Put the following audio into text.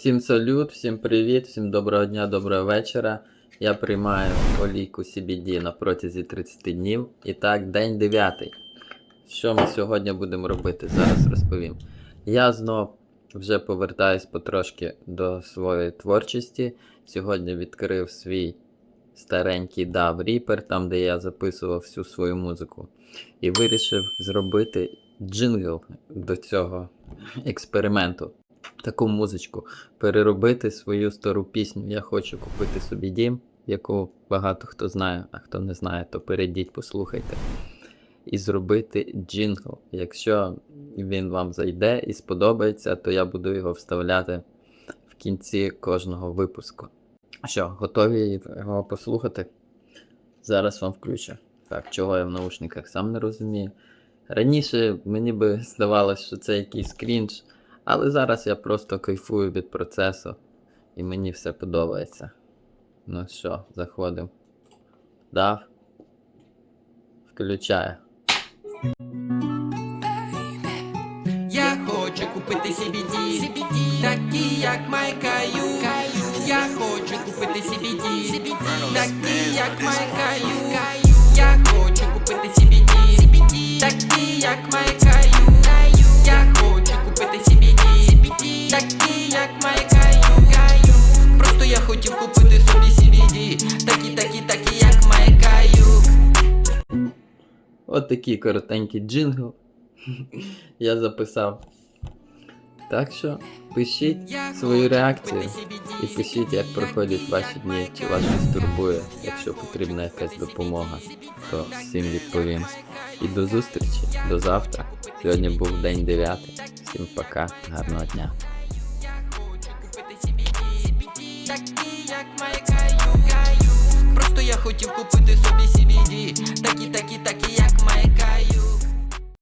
Всім салют, всім привіт, всім доброго дня, доброго вечора. Я приймаю олійку CBD на протязі 30 днів. І так, день 9. Що ми сьогодні будемо робити? Зараз розповім. Я знов вже повертаюсь потрошки до своєї творчості. Сьогодні відкрив свій старенький DAW Reaper, там де я записував всю свою музику. І вирішив зробити джингл до цього експерименту. Таку музичку переробити свою стару пісню. Я хочу купити собі дім, яку багато хто знає, а хто не знає, то перейдіть, послухайте. І зробити джингл. Якщо він вам зайде і сподобається, то я буду його вставляти в кінці кожного випуску. Що, готові його послухати? Зараз вам включу. Так, чого я в наушниках сам не розумію. Раніше мені би здавалося, що це якийсь крінж. Але зараз я просто кайфую від процесу і мені все подобається. Ну що, заходимо. Дав. Включаю. Я хочу купити CBD, такі як Майкаю. Я хочу купити CBD, такі як Майкаю. От такий коротенький джингл. Я записав. Так що пишіть свою реакцію і пишіть, як проходять ваші дні, чи вас щось турбує. Якщо потрібна якась допомога, то всім відповім. І до зустрічі, до завтра. Сьогодні був день 9. Всім пока, гарного дня. такі. Просто я хотів купити собі CBD,